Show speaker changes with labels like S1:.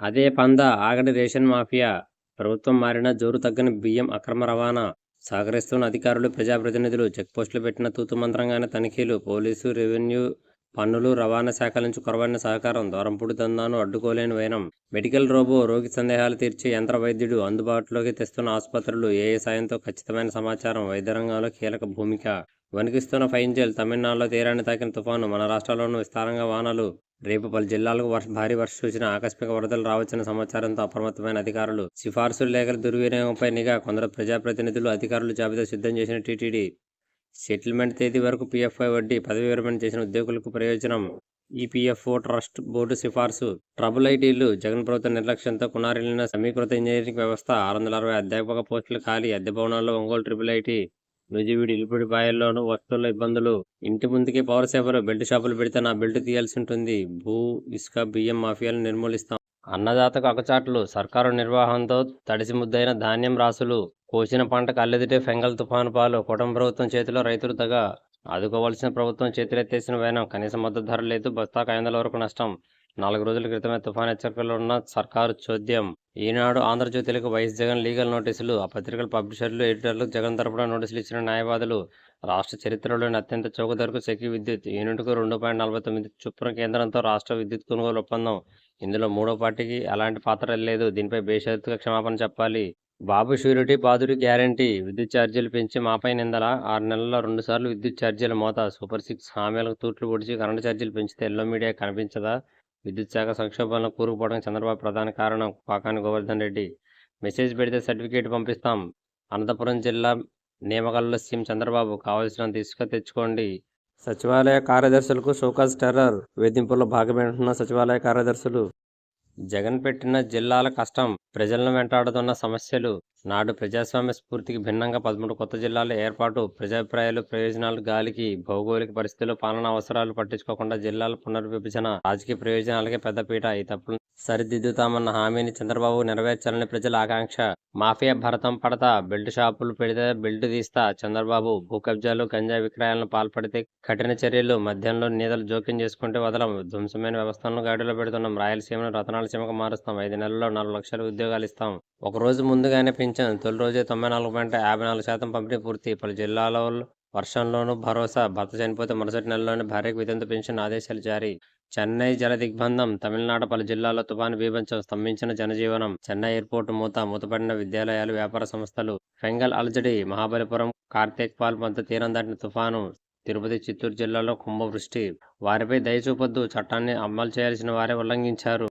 S1: అదే పందా ఆగడి ration mafia. ప్రభుత్వం మారినా జోరు తగ్గని బియ్యం అక్రమ రవాణా. సహకరిస్తున్న అధికారులు ప్రజాప్రతినిధులు చెక్పోస్టులు పెట్టిన తూతు మంత్రంగానే తనిఖీలు పోలీసు రెవెన్యూ పన్నులు రవాణా శాఖల నుంచి కొరవడిన సహకారం దూరంపూడి దందాను అడ్డుకోలేని వైనం. మెడికల్ రోబో రోగి సందేహాలు తీర్చే యంత్ర వైద్యుడు అందుబాటులోకి తెస్తున్న ఆసుపత్రులు ఏ సాయంతో ఖచ్చితమైన సమాచారం వైద్య రంగంలో కీలక భూమిక. వణికిస్తున్న ఫైంజల్ తమిళనాడులో తీరాన్ని తాకిన తుఫాను మన రాష్ట్రాల్లోనూ విస్తారంగా వానలు. రేపు పలు జిల్లాలకు వర్ష భారీ వర్ష సూచన ఆకస్మిక వరదలు రావచ్చన్న సమాచారంతో అప్రమత్తమైన అధికారులు సిఫార్సులు లేఖల దుర్వినియోగంపై నిఘా కొందరు ప్రజాప్రతినిధులు అధికారులు జాబితా సిద్ధం చేసిన టీటీడీ. సెటిల్మెంట్ తేదీ వరకు పీఎఫ్ఐ వడ్డీ పదవి విరమణ చేసిన ఉద్యోగులకు ప్రయోజనం. ఈపీఎఫ్ఓ ట్రస్ట్ బోర్డు సిఫార్సు. ట్రబుల్ ఐటీలు జగన్ ప్రభుత్వ నిర్లక్ష్యంతో కునారిల్లిన సమీకృత ఇంజనీరింగ్ వ్యవస్థ ఆరు వందల అరవై అధ్యాపక పోస్టులు ఖాళీ అద్దె భవనాల్లో ఒంగోలు ట్రిపుల్ ఐటీ నుజివీడి ఇలుపుడి బాయల్లోనూ వస్తువుల ఇబ్బందులు. ఇంటి ముందుకే పవర్ సేవలు బెల్ట్ షాపులు పెడితే నా బెల్ట్ తీయాల్సి ఉంటుంది. భూ ఇసుక బియ్యం మాఫియాలను నిర్మూలిస్తాం. అన్నదాతకు అకచాట్లు. సర్కారు నిర్వాహంతో తడిసి ముద్దైన ధాన్యం రాసులు. కోసిన పంటకు అల్లెదిటే ఫెంగల్ తుఫాను పాలు. కుటుంబ ప్రభుత్వం చేతిలో రైతులు తగ. ఆదుకోవాల్సిన ప్రభుత్వం చేతులెత్తేసిన వేనం. కనీస మద్దతు ధర లేదు. బస్తాకు ఐదు వరకు నష్టం. నాలుగు రోజుల క్రితమే తుఫాన్ హెచ్చరికలు ఉన్న సర్కారు చోద్యం. ఈనాడు ఆంధ్రజ్యోతిలకు వైఎస్ జగన్ లీగల్ నోటీసులు ఆ పత్రికల పబ్లిషర్లు ఎడిటర్లు జగన్ తరపున నోటీసులు ఇచ్చిన న్యాయవాదులు రాష్ట్ర చరిత్రలోని అత్యంత చౌక ధరకు సెకి విద్యుత్ యూనిట్కు రెండు పాయింట్ నలభై తొమ్మిది చొప్పున కేంద్రంతో రాష్ట్ర విద్యుత్ కొనుగోలు ఒప్పందం. ఇందులో మూడో పార్టీకి అలాంటి పాత్ర లేదు. దీనిపై బేషరతుగా క్షమాపణ చెప్పాలి. బాబు షూరిటీ బాదుడి గ్యారంటీ విద్యుత్ ఛార్జీలు పెంచి మాపై నిందల. ఆరు నెలల్లో రెండుసార్లు విద్యుత్ ఛార్జీల మోత. సూపర్ సిక్స్ హామీలకు తూట్లు పొడిచి కరెంటు ఛార్జీలు పెంచితే ఎల్లో మీడియా కనిపించదా? విద్యుత్ శాఖ సంక్షోభంలో కూరుకుపోవడానికి చంద్రబాబు ప్రధాన కారణం పాకాని గోవర్ధన్ రెడ్డి. మెసేజ్ పెడితే సర్టిఫికేట్ పంపిస్తాం. అనంతపురం జిల్లా నేమగల్లో సీఎం చంద్రబాబు కావలసిన ఇసుక తెచ్చుకోండి. సచివాలయ కార్యదర్శులకు షోకాజ్ టెర్రర్ వేధింపుల్లో భాగమేంటున్న సచివాలయ కార్యదర్శులు జగన్ పెట్టిన జిల్లాల కష్టం ప్రజలను వెంటాడుతున్న సమస్యలు నాడు ప్రజాస్వామ్య స్ఫూర్తికి భిన్నంగా పదమూడు కొత్త జిల్లాల ఏర్పాటు ప్రజాభిప్రాయాలు ప్రయోజనాలు గాలికి భౌగోళిక పరిస్థితులు పాలనా అవసరాలు పట్టించుకోకుండా జిల్లాల పునర్విభజన రాజకీయ ప్రయోజనాలకే పెద్దపీట ఈ తప్పులు సరిదిద్దుతామన్న హామీని చంద్రబాబు నెరవేర్చాలని ప్రజల ఆకాంక్ష. మాఫియా భరతం పడతా బెల్ట్ షాపులు పెడితే బెల్ట్ తీస్తా. చంద్రబాబు భూ కబ్జాలు గంజా విక్రయాలను పాల్పడితే కఠిన చర్యలు. మధ్యంలో నీదలు జోక్యం చేసుకుంటే వదలం. ధ్వంసమైన వ్యవస్థలను గాడిలో పెడుతున్నాం. రాయలసీమను రతనాలసీమకు మారుస్తాం. ఐదు నెలల్లో నాలుగు లక్షల ఉద్యోగాలు ఇస్తాం. ఒక రోజు ముందుగానే పింఛన్. తొలి రోజే తొంభై నాలుగు పాయింట్ యాభై నాలుగు శాతం పంపిణీ పూర్తి. పలు జిల్లాలో వర్షంలోనూ భరోసా భర్త చనిపోతే మరుసటి నెలలోనే భార్యకు వితంతు పెన్షన్ ఆదేశాలు జారీ. చెన్నై జల దిగ్బంధం తమిళనాడు పలు జిల్లాల్లో తుఫాను బీభత్సం స్తంభించిన జనజీవనం. చెన్నై ఎయిర్పోర్టు మూత మూతపడిన విద్యాలయాలు వ్యాపార సంస్థలు. ఫెంగల్ అల్జడి మహాబలిపురం కార్తీక్ పాల్ మధ్య తీరం దాటిన తుఫాను. తిరుపతి చిత్తూరు జిల్లాలో కుంభవృష్టి. వారిపై దయచూపొద్దు చట్టాన్ని అమలు చేయాల్సిన వారే ఉల్లంఘించారు.